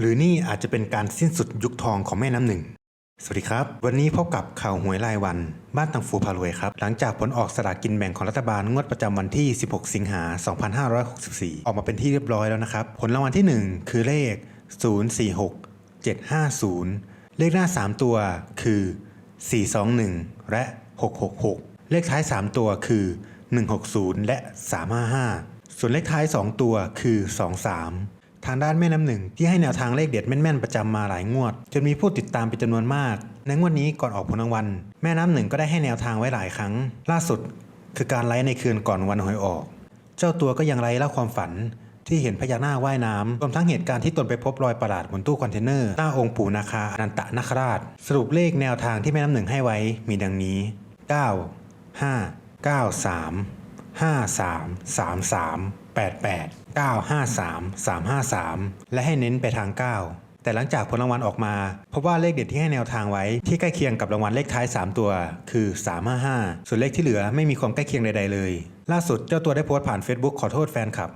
หรือนี่อาจจะเป็นการสิ้นสุดยุคทองของแม่น้ำหนึ่ง สวัสดีครับ วันนี้พบกับข่าวหวยรายวัน บ้านตังฟูพารวยครับ หลังจากผลออกสลากกินแบ่งของรัฐบาลงวดประจำวันที่ 16 สิงหา 2564 ออกมาเป็นที่เรียบร้อยแล้วนะครับ ผลรางวัลที่ 1 คือเลข 046 750 เลขหน้า 3 ตัวคือ 421 และ 666 เลขท้าย 3 ตัวคือ 160 และ 355 ส่วนเลขท้าย 2 ตัวคือ 23 ทางด้านแม่น้ำหนึ่งที่ให้แนวทางเลขเด็ดแม่นๆประจำมาหลายงวด จนมีผู้ติดตามเป็นจำนวนมาก ในงวดนี้ก่อนออกผลรางวัลแม่น้ำหนึ่งก็ได้ให้แนวทางไว้หลายครั้ง ล่าสุด คือการไลฟ์ในคืนก่อนวันหวยออก เจ้าตัวก็ยังไลฟ์เล่าความฝันที่เห็นพญานาคว่ายน้ำรวมทั้งเหตุการณ์ที่ตนไปพบรอยประหลาดบนตู้คอนเทนเนอร์หน้าองค์ปู่นาคาอนันตนาคราช สรุปเลขแนวทางที่แม่น้ำหนึ่งให้ไว้มีดังนี้ 9 5 9 3 5 3 3 3 8 8 9 5 3 3 5 3 และให้เน้นไปทาง 9 แต่หลังจากผลรางวัลออกมาพบว่าเลขเด็ดที่ให้แนวทางไว้ที่ใกล้เคียงกับรางวัลเลขท้าย 3 ตัว คือ 355 ส่วนเลขที่เหลือไม่มีความใกล้เคียงใดๆเลย ล่าสุดเจ้าตัวได้โพสต์ผ่าน Facebook ขอโทษแฟนคลับ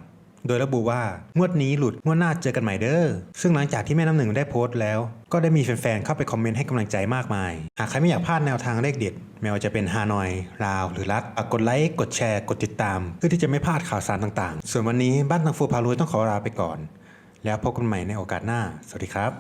โดยระบุว่างวดนี้หลุดงวดหน้าเจอกันใหม่เด้อ ซึ่งหลังจากที่แม่น้ำหนึ่งได้โพสต์แล้ว ก็ได้มีแฟนๆเข้าไปคอมเมนต์ให้กำลังใจมากมาย หากใครไม่อยากพลาดแนวทางเลขเด็ดไม่ว่าจะเป็นฮานอย ลาว หรือรัฐฝากกดไลค์ กดแชร์ กดติดตาม เพื่อที่จะไม่พลาดข่าวสารต่างๆ ส่วนวันนี้บ้านตังฟูพารวยต้องขอลาไปก่อน แล้วพบกันใหม่ในโอกาสหน้า สวัสดีครับ